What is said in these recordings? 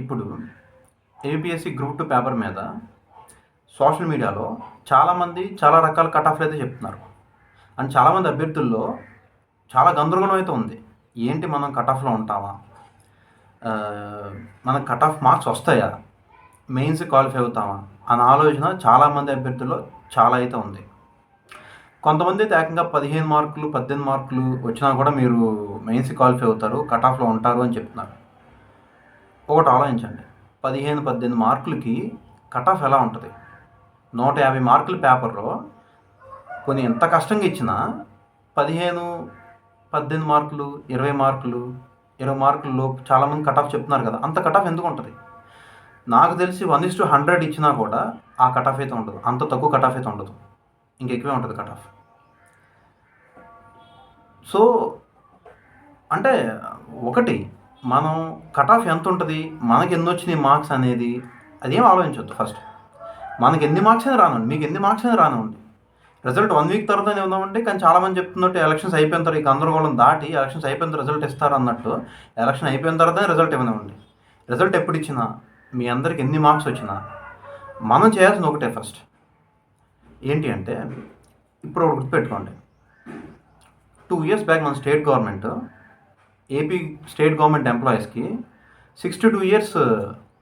ఇప్పుడు APSC group two paper మీద social మీడియాలో చాలామంది చాలా రకాల కట్ ఆఫ్లు అయితే చెప్తున్నారు. అండ్ చాలామంది అభ్యర్థుల్లో చాలా గందరగోళం అయితే ఉంది. ఏంటి మనం కట్ ఆఫ్లో ఉంటామా? మన కట్ ఆఫ్ మార్క్స్ వస్తాయా? మెయిన్స్ క్వాలిఫై అవుతామా? అన్న ఆలోచన చాలామంది అభ్యర్థుల్లో చాలా అయితే ఉంది. కొంతమంది అయితే ఏకంగా పదిహేను మార్కులు పద్దెనిమిది మార్కులు వచ్చినా కూడా మీరు మెయిన్స్ క్వాలిఫై అవుతారు కట్ ఆఫ్లో ఉంటారు అని చెప్తున్నారు. ఒకటి ఆలోచించండి. పదిహేను పద్దెనిమిది మార్కులకి కట్ ఆఫ్ ఎలా ఉంటుంది? నూట యాభై మార్కుల పేపర్లో కొన్ని ఎంత కష్టంగా ఇచ్చినా పదిహేను పద్దెనిమిది మార్కులు ఇరవై మార్కులు ఇరవై మార్కులు లోపు చాలామంది కట్ ఆఫ్ చెప్తున్నారు కదా అంత కట్ ఆఫ్ ఎందుకు ఉంటుంది? నాకు తెలిసి వన్ ఇస్ టు హండ్రెడ్ ఇచ్చినా కూడా ఆ కట్ ఆఫ్ అయితే ఉండదు. అంత తక్కువ కట్ ఆఫ్ అయితే ఉండదు. ఇంకెక్కువే ఉంటుంది కట్ ఆఫ్ సో అంటే ఒకటి మనం కట్ ఆఫ్ ఎంత ఉంటుంది మనకి ఎన్ని వచ్చినాయి మార్క్స్ అనేది? అదేం ఆలోచించవద్దు ఫస్ట్ మనకి ఎన్ని మార్క్స్ అయినా రానండి. మీకు ఎన్ని మార్క్స్ అయినా రానివ్వండి రిజల్ట్ వన్ వీక్ తర్వాతనే ఉందామంటే కానీ చాలామంది చెప్తున్నట్టు ఎలక్షన్స్ అయిపోయిన తర్వాత ఈ గందరగోళం దాటి ఎలక్షన్స్ అయిపోయిన తర్వాత రిజల్ట్ ఇస్తారు అన్నట్టు ఎలక్షన్ అయిపోయిన తర్వాతనే రిజల్ట్ ఇవ్వనివ్వండి. రిజల్ట్ ఎప్పుడు ఇచ్చినా మీ అందరికి ఎన్ని మార్క్స్ వచ్చినా? మనం చేయాల్సింది ఒకటే ఫస్ట్ ఏంటి అంటే ఇప్పుడు ఒకటి గుర్తుపెట్టుకోండి. టూ ఇయర్స్ బ్యాక్ మన state government AP state government ఎంప్లాయీస్కి sixty two years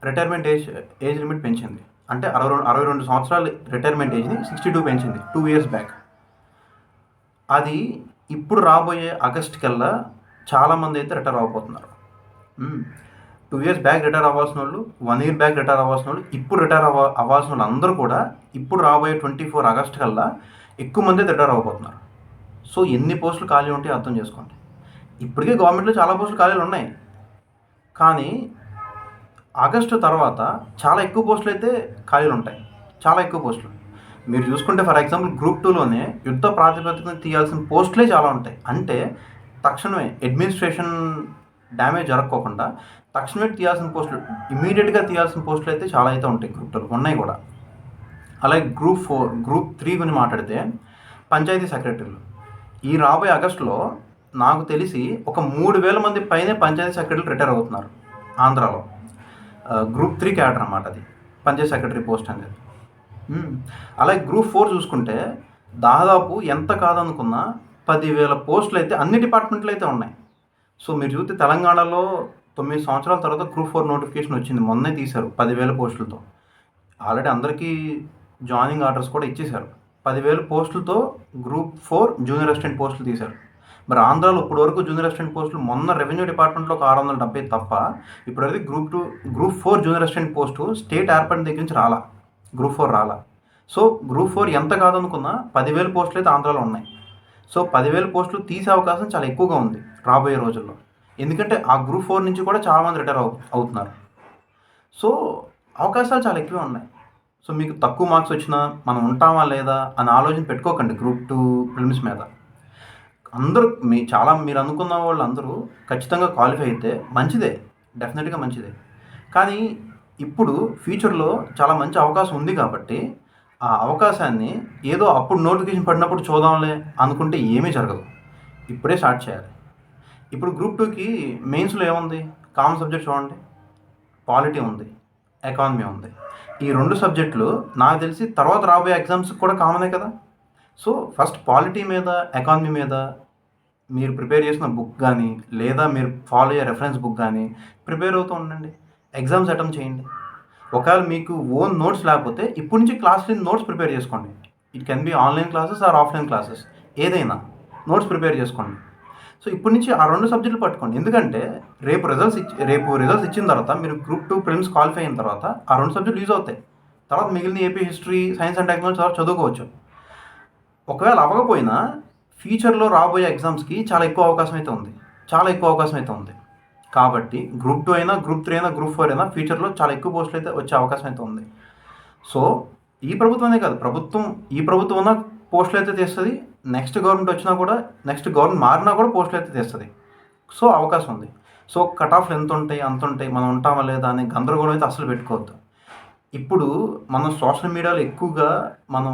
retirement age age limit పెంచింది. అంటే అరవై రెండు అరవై రెండు సంవత్సరాలు రిటైర్మెంట్ ఏజ్ని సిక్స్టీ టూ పెంచింది టూ ఇయర్స్ బ్యాక్ అది ఇప్పుడు రాబోయే ఆగస్ట్ కల్లా చాలామంది అయితే రిటైర్ అవ్వబోతున్నారు టూ ఇయర్స్ బ్యాక్ రిటైర్ అవ్వాల్సిన వాళ్ళు వన్ ఇయర్ బ్యాక్ రిటైర్ అవ్వాల్సిన వాళ్ళు ఇప్పుడు రిటైర్ అవ్వ అవ్వాల్సిన వాళ్ళు అందరూ కూడా ఇప్పుడు రాబోయే ట్వంటీ ఫోర్ ఆగస్ట్ కల్లా ఎక్కువ మంది అయితే రిటైర్ అవ్వబోతున్నారు సో ఎన్ని పోస్టులు ఖాళీ ఉంటాయో అర్థం చేసుకోండి. ఇప్పటికే గవర్నమెంట్లో చాలా పోస్టులు ఖాళీలు ఉన్నాయి. కానీ ఆగస్టు తర్వాత చాలా ఎక్కువ పోస్టులు అయితే ఖాళీలు ఉంటాయి. చాలా ఎక్కువ పోస్టులు. మీరు చూసుకుంటే ఫర్ ఎగ్జాంపుల్ గ్రూప్ టూలోనే యుద్ధ ప్రాతిపదికన తీయాల్సిన పోస్టులే చాలా ఉంటాయి. అంటే తక్షణమే అడ్మినిస్ట్రేషన్ డ్యామేజ్ జరగకోకుండా తక్షణమే తీయాల్సిన పోస్టులు ఇమీడియట్గా తీయాల్సిన పోస్టులు అయితే చాలా అయితే ఉంటాయి గ్రూప్ టూలో ఉన్నాయి కూడా. అలాగే గ్రూప్ ఫోర్ గ్రూప్ త్రీ గురించి మాట్లాడితే పంచాయతీ సెక్రటరీలు. ఈ రాబోయే ఆగస్టులో నాకు తెలిసి ఒక మూడు వేల మంది పైనే పంచాయతీ సెక్రటరీలు రిటైర్ అవుతున్నారు ఆంధ్రాలో. గ్రూప్ త్రీ క్యాడర్ అనమాట అది. పంచాయతీ సెక్రటరీ పోస్ట్ అనేది. అలాగే గ్రూప్ ఫోర్ చూసుకుంటే దాదాపు ఎంత కాదనుకున్నా పదివేల పోస్టులు అయితే అన్ని డిపార్ట్మెంట్లు అయితే ఉన్నాయి. సో మీరు చూస్తే తెలంగాణలో తొమ్మిది సంవత్సరాల తర్వాత గ్రూప్ ఫోర్ నోటిఫికేషన్ వచ్చింది. మొన్నే తీశారు పదివేల పోస్టులతో. ఆల్రెడీ అందరికీ జాయినింగ్ ఆర్డర్స్ కూడా ఇచ్చేశారు. పదివేల పోస్టులతో గ్రూప్ ఫోర్ జూనియర్ అసిస్టెంట్ పోస్టులు తీశారు. మరి ఆంధ్రాలో ఇప్పటి వరకు జూనియర్ అసిస్టెంట్ పోస్టులు మొన్న రెవెన్యూ డిపార్ట్మెంట్లో ఒక ఆరు వందల డెబ్బై తప్ప ఇప్పటివరకు group two group four junior assistant post state ఏర్పడిన దగ్గర నుంచి రాలా. గ్రూప్ ఫోర్ రాలా. సో గ్రూప్ ఫోర్ ఎంత కాదనుకున్నా పదివేల పోస్టులు అయితే ఆంధ్రాలో ఉన్నాయి. సో పదివేల పోస్టులు తీసే అవకాశం చాలా ఎక్కువగా ఉంది రాబోయే రోజుల్లో. ఎందుకంటే ఆ గ్రూప్ ఫోర్ నుంచి కూడా చాలామంది రిటైర్ అవు అవుతున్నారు. సో అవకాశాలు చాలా ఎక్కువే ఉన్నాయి. సో మీకు తక్కువ మార్క్స్ వచ్చినా మనం ఉంటామా లేదా అని ఆలోచన పెట్టుకోకండి గ్రూప్ టూ ఫిల్మ్స్ మీద. అందరూ మీ చాలా మీరు అనుకున్న వాళ్ళు అందరూ ఖచ్చితంగా క్వాలిఫై అయితే మంచిదే. డెఫినెట్గా మంచిదే. కానీ ఇప్పుడు ఫ్యూచర్లో చాలా మంచి అవకాశం ఉంది కాబట్టి ఆ అవకాశాన్ని ఏదో అప్పుడు నోటిఫికేషన్ పడినప్పుడు చూద్దాంలే అనుకుంటే ఏమీ జరగదు. ఇప్పుడే స్టార్ట్ చేయాలి. ఇప్పుడు గ్రూప్ టూకి మెయిన్స్లో ఏముంది? కామన్ సబ్జెక్ట్ చూడండి. పాలిటీ ఉంది. ఎకానమీ ఉంది. ఈ రెండు సబ్జెక్టులు నాకు తెలిసి తర్వాత రాబోయే ఎగ్జామ్స్ కూడా కామనే కదా. సో ఫస్ట్ పాలిటీ మీద ఎకానమీ మీద మీరు ప్రిపేర్ చేసిన బుక్ కానీ లేదా మీరు ఫాలో అయ్యే రెఫరెన్స్ బుక్ కానీ ప్రిపేర్ అవుతూ ఉండండి. ఎగ్జామ్స్ అటెంప్ట్ చేయండి. ఒకవేళ మీకు ఓన్ నోట్స్ లేకపోతే ఇప్పటి నుంచి క్లాస్ నోట్స్ ప్రిపేర్ చేసుకోండి. It can be online classes or offline classes ఏదైనా నోట్స్ ప్రిపేర్ చేసుకోండి. సో ఇప్పటి నుంచి ఆ రెండు సబ్జెక్టులు పట్టుకోండి. ఎందుకంటే రేపు రిజల్ట్స్ ఇచ్చి రేపు రిజల్ట్స్ ఇచ్చిన తర్వాత మీరు గ్రూప్ టూ ప్రిమ్స్ క్వాలిఫై అయిన తర్వాత ఆ రెండు సబ్జెక్టులు యూజ్ అవుతాయి. తర్వాత మిగిలిన AP history science and technology తర్వాత చదువుకోవచ్చు. ఒకవేళ అవ్వకపోయినా ఫ్యూచర్లో రాబోయే ఎగ్జామ్స్కి చాలా ఎక్కువ అవకాశం అయితే ఉంది. చాలా ఎక్కువ అవకాశం అయితే ఉంది. కాబట్టి గ్రూప్ టూ అయినా గ్రూప్ త్రీ అయినా గ్రూప్ ఫోర్ అయినా ఫ్యూచర్లో చాలా ఎక్కువ పోస్టులు అయితే వచ్చే అవకాశం అయితే ఉంది. సో ఈ ప్రభుత్వమే కాదు ప్రభుత్వం ఈ ప్రభుత్వం ఉన్న పోస్టులు అయితే తెస్తుంది. నెక్స్ట్ గవర్నమెంట్ వచ్చినా కూడా నెక్స్ట్ గవర్నమెంట్ మారినా కూడా పోస్టులు అయితే తెస్తుంది. సో అవకాశం ఉంది. సో కట్ ఆఫ్లు ఎంత ఉంటాయి అంత ఉంటాయి మనం ఉంటామా లేదా అనే గందరగోళం అయితే అసలు పెట్టుకోవద్దు. ఇప్పుడు మనం సోషల్ మీడియాలో ఎక్కువగా మనం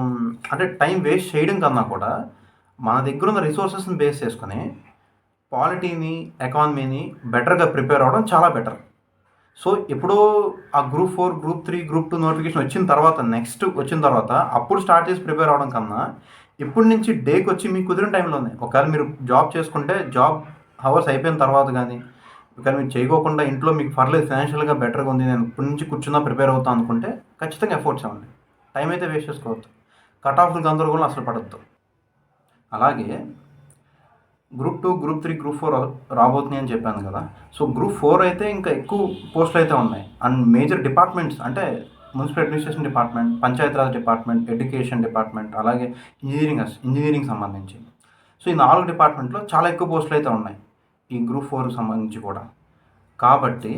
అంటే టైం వేస్ట్ చేయడం కన్నా కూడా మన దగ్గర ఉన్న రిసోర్సెస్ని బేస్ చేసుకొని పాలిటీని ఎకానమీని బెటర్గా ప్రిపేర్ అవ్వడం చాలా బెటర్ సో ఎప్పుడో ఆ group four group three group two notification వచ్చిన తర్వాత నెక్స్ట్ వచ్చిన తర్వాత అప్పుడు స్టార్ట్ చేసి ప్రిపేర్ అవ్వడం కన్నా ఇప్పటి నుంచి డేకి వచ్చి మీకు కుదిరిన టైంలోనే ఒకవేళ మీరు జాబ్ చేసుకుంటే జాబ్ హవర్స్ అయిపోయిన తర్వాత కానీ ఒకవేళ మీరు చేయకోకుండా ఇంట్లో మీకు పర్లేదు ఫైనాన్షియల్గా బెటర్గా ఉంది నేను ఇప్పటి నుంచి కూర్చున్నా ప్రిపేర్ అవుతాను అనుకుంటే ఖచ్చితంగా ఎఫోర్ట్స్ అవ్వండి టైం అయితే వేస్ట్ చేసుకోవద్దు. కట్ ఆఫ్లు గందరగోళం అసలు పడద్దు. అలాగే group two group three group four రాబోతున్నాయి అని చెప్పాను కదా. సో గ్రూప్ ఫోర్ అయితే ఇంకా ఎక్కువ పోస్టులు అయితే ఉన్నాయి. అండ్ మేజర్ డిపార్ట్మెంట్స్ అంటే municipal administration department Panchayati Raj department education department అలాగే ఇంజనీరింగ్ ఇంజనీరింగ్ సంబంధించి. సో ఈ నాలుగు డిపార్ట్మెంట్లో చాలా ఎక్కువ పోస్టులు అయితే ఉన్నాయి ఈ గ్రూప్ ఫోర్ సంబంధించి కూడా. కాబట్టి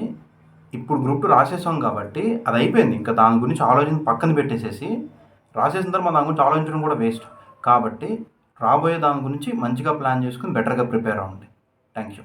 ఇప్పుడు గ్రూప్ టూ రాసేసాం కాబట్టి అది అయిపోయింది. ఇంకా దాని గురించి ఆలోచన పక్కన పెట్టేసేసి రాసేసిన తర్వాత దాని గురించి ఆలోచించడం కూడా వేస్ట్ కాబట్టి రాబోయే దాని గురించి మంచిగా ప్లాన్ చేసుకుని బెటర్గా ప్రిపేర్ అవ్వండి. Thank you